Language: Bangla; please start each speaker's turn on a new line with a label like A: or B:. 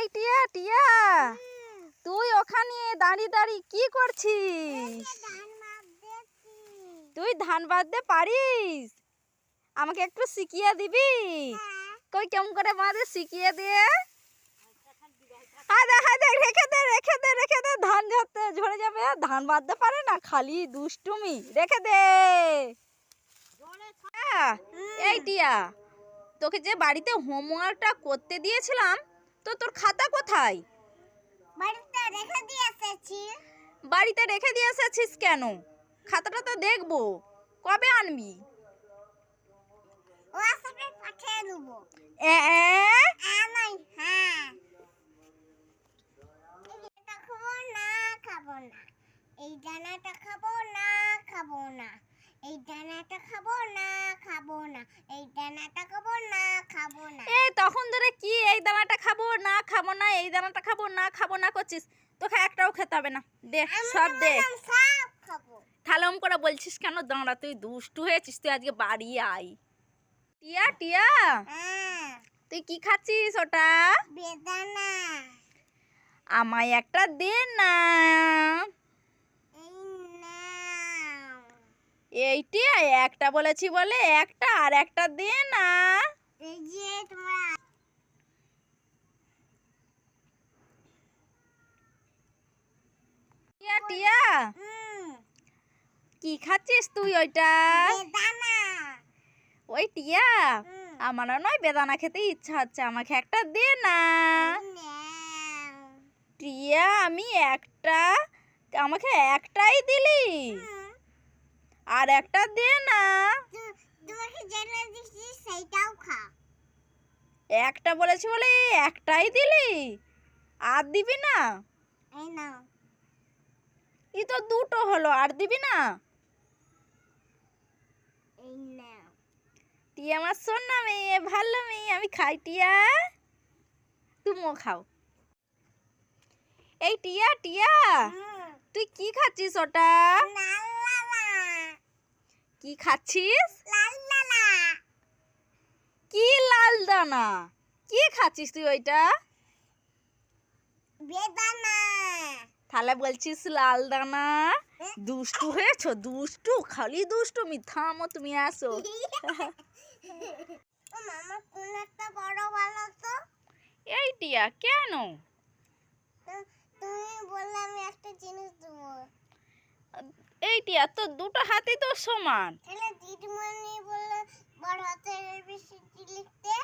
A: এই টিয়া টিয়া তুই ওখানে দাঁড়িয়ে দাঁড়িয়ে কি করছিস? তুই ধান বাঁধতে পারিস? আমাকে একটু শিখিয়ে দিবি? কই কেমন করে বাঁধে শিখিয়ে দিয়ে? হায় দেখ হায় রেখে দে রেখে দে রেখে দে ধান ঝরতে ঝরে যাবে। ধান বাঁধতে পারে না খালি দুষ্টুমি। রেখে দে। হ্যাঁ, এই টিয়া তোকে যে বাড়িতে হোমওয়ার্কটা করতে দিয়েছিলাম তো তোর খাতা কোথায়?
B: বাড়িতে রেখে দিয়ে এসেছি।
A: বাড়িতে রেখে দিয়ে এসেছিস কেন? খাতাটা তো দেখব। কবে আনবি?
B: ও হোয়াটসঅ্যাপে পাঠিয়ে দেবো।
A: এ এ?
B: আমার হ্যাঁ এটা খাব না খাব না এই দানাটা খাব না খাব না এই দানাটা খাব না খাব না এই দানাটা খাব না খাব না
A: এই তখন ধরে কি এই দানাটা খাব না খাব না এই দানাটা খাব না খাব না করছিস? তোকে একটাও খেতে হবে না। দে
B: আমি
A: সব দে।
B: বললাম
A: তাহলে ওম করে বলছিস কেন? দাঁড়া তুই দুষ্টু হয়েছিস তুই আজকে বাড়ি আয়। টিয়া টিয়া
B: হ্যাঁ।
A: তুই কি খাচ্ছিস ওটা?
B: বেদানা।
A: আমায় একটা দে না। এইটি একটা বলেছি বলে একটা আর একটা দে না
B: এই যে তোমার
A: টিয়া। কি খাচ্ছিস তুই ওইটা? ওই টিয়া? আমারও নয় বেদানা খেতে ইচ্ছা হচ্ছে আমাকে একটা দে না। টিয়া আমি একটা আমাকে একটাই দিলি। আর একটা দে না। একটা বলেছি বলে একটাই দিলি? আর দিবি না? ই তো দুটো হলো আর দিবি না? টিয়া আমার শোন না মেয়ে ভালো মেয়ে আমি খাই টিয়া। তুমিও খাও। এই টিয়া টিয়া তুই কি খাচ্ছিস ওটা? কি খাচ্ছিস? কি লাল দানা কি খাচ্ছিস তুই ওইটা?
B: বেদানা।
A: তাহলে বলছিস লাল দানা? দুষ্টু হয়েছো? দুষ্টু খালি দুষ্টু মিথ্যামো তুমি আসো।
B: ও মামা কোন একটা বড় ভালো তো।
A: এই টিয়া কেন?
B: তুমি বললে আমি একটা জিনিস দেবো।
A: এই টিয়া তো দুটো হাতে তো সমান।
B: তাহলে দিদিমণি বললে বড় হাতের এবিসিডি লিখতে?